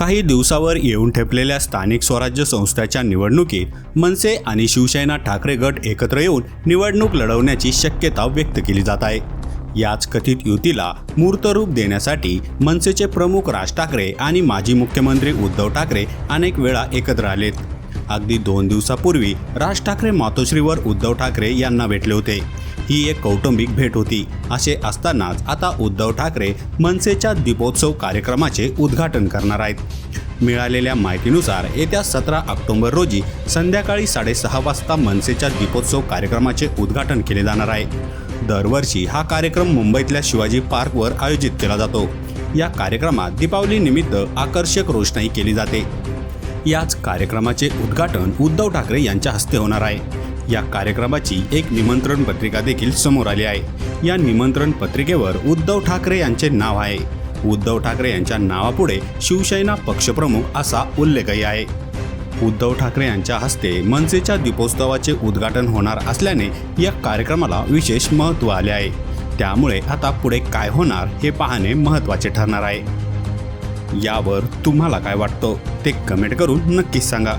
काही दिवसावर येऊन ठेपलेल्या स्थानिक स्वराज्य संस्थेच्या निवडणुकीत मनसे आणि शिवसेना ठाकरे गट एकत्र येऊन निवडणूक लढवण्याची शक्यता व्यक्त केली जात आहे. याच कथित युतीला मूर्तरूप देण्यासाठी मनसेचे प्रमुख राज ठाकरे आणि माजी मुख्यमंत्री उद्धव ठाकरे अनेक वेळा एकत्र आलेत. अगदी दोन दिवसापूर्वी राज ठाकरे मातोश्रीवर उद्धव ठाकरे यांना भेटले होते. ही एक कौटुंबिक भेट होती. असे असतानाच आता उद्धव ठाकरे मनसेच्या दीपोत्सव कार्यक्रमाचे उद्घाटन करणार आहेत. मिळालेल्या माहितीनुसार येत्या सतरा ऑक्टोबर रोजी संध्याकाळी साडेसहा वाजता मनसेच्या दीपोत्सव कार्यक्रमाचे उद्घाटन केले जाणार आहे. दरवर्षी हा कार्यक्रम मुंबईतल्या शिवाजी पार्कवर आयोजित केला जातो. या कार्यक्रमात दीपावली निमित्त आकर्षक रोषणाई केली जाते. याच कार्यक्रमाचे उद्घाटन उद्धव ठाकरे यांच्या हस्ते होणार आहे. या कार्यक्रमाची एक निमंत्रण पत्रिका देखील समोर आली आहे. या निमंत्रण पत्रिकेवर उद्धव ठाकरे यांचे नाव आहे. उद्धव ठाकरे यांच्या नावापुढे शिवसेना पक्षप्रमुख असा उल्लेखही आहे. उद्धव ठाकरे यांच्या हस्ते मनसेच्या दीपोत्सवाचे उद्घाटन होणार असल्याने या कार्यक्रमाला विशेष महत्त्व आले आहे. त्यामुळे आता पुढे काय होणार हे पाहणे महत्त्वाचे ठरणार आहे. यावर तुम्हाला काय वाटतं ते कमेंट करून नक्कीच सांगा.